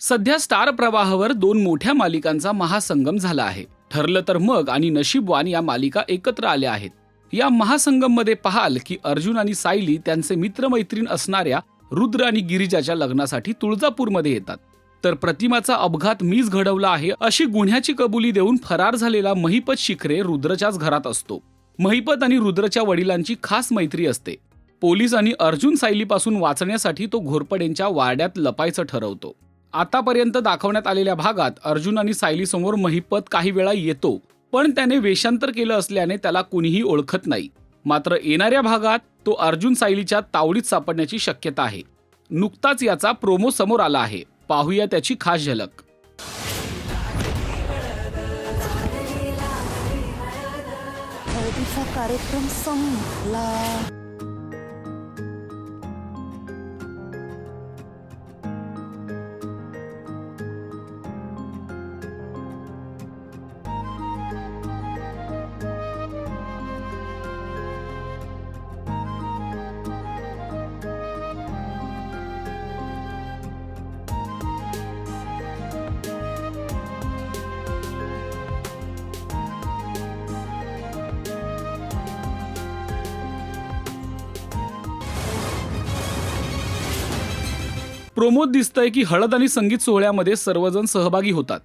सध्या स्टार प्रवाहावर दोन मोठ्या मालिकांचा महासंगम झाला आहे. ठरलं तर मग आणि नशीबवान या मालिका एकत्र आल्या आहेत. या महासंगममध्ये पाहाल की अर्जुन आणि सायली त्यांचे मित्रमैत्रीण असणाऱ्या रुद्र आणि गिरिजाच्या लग्नासाठी तुळजापूरमध्ये येतात. तर प्रतिमाचा अपघात मीच घडवला आहे अशी गुन्ह्याची कबुली देऊन फरार झालेला महिपत शिखरे रुद्रच्याच घरात असतो. महिपत आणि रुद्रच्या वडिलांची खास मैत्री असते. पोलीस आणि अर्जुन सायलीपासून वाचण्यासाठी तो घोरपडेंच्या वाड्यात लपायचं ठरवतो. आतापर्यंत दाखवण्यात आलेल्या भागात अर्जुन आणि सायलीसमोर महिपत काही वेळा येतो पण त्याने वेषांतर केलं असल्याने त्याला कुणीही ओळखत नाही. मात्र येणाऱ्या भागात तो अर्जुन सायलीच्या तावडीत सापडण्याची शक्यता आहे. नुकताच याचा प्रोमो समोर आला आहे. पाहूया त्याची खास झलक. कार्यक्रम संपला. प्रोमोत दिसतंय की हळद आणि संगीत सोहळ्यामध्ये सर्वजण सहभागी होतात.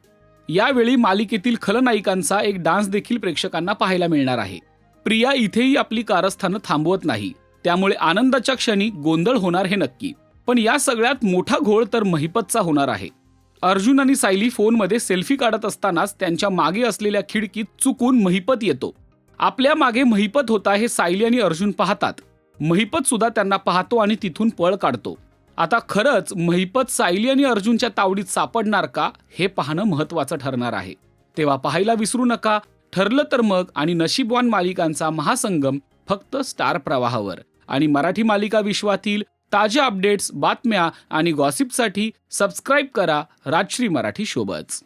यावेळी मालिकेतील खलनायिकांचा एक डान्स देखील प्रेक्षकांना पाहायला मिळणार आहे. प्रिया इथेही आपली कारस्थानं थांबवत नाही. त्यामुळे आनंदाच्या क्षणी गोंधळ होणार हे नक्की. पण या सगळ्यात मोठा घोळ तर महिपतचा होणार आहे. अर्जुन आणि सायली फोनमध्ये सेल्फी काढत असतानाच त्यांच्या मागे असलेल्या खिडकीत चुकून महिपत येतो. आपल्या मागे महिपत होता हे सायली आणि अर्जुन पाहतात. महिपत सुद्धा त्यांना पाहतो आणि तिथून पळ काढतो. आता खरंच महिपत सायली आणि अर्जुनच्या तावडीत सापडणार का हे पाहणं महत्वाचं ठरणार आहे. तेव्हा पाहायला विसरू नका. ठरलं तर मग आणि नशीबवान मालिकांचा महासंगम फक्त स्टार प्रवाहावर. आणि मराठी मालिका विश्वातील ताज्या अपडेट्स बातम्या आणि गॉसिपसाठी सबस्क्राईब करा राजश्री मराठी शोबच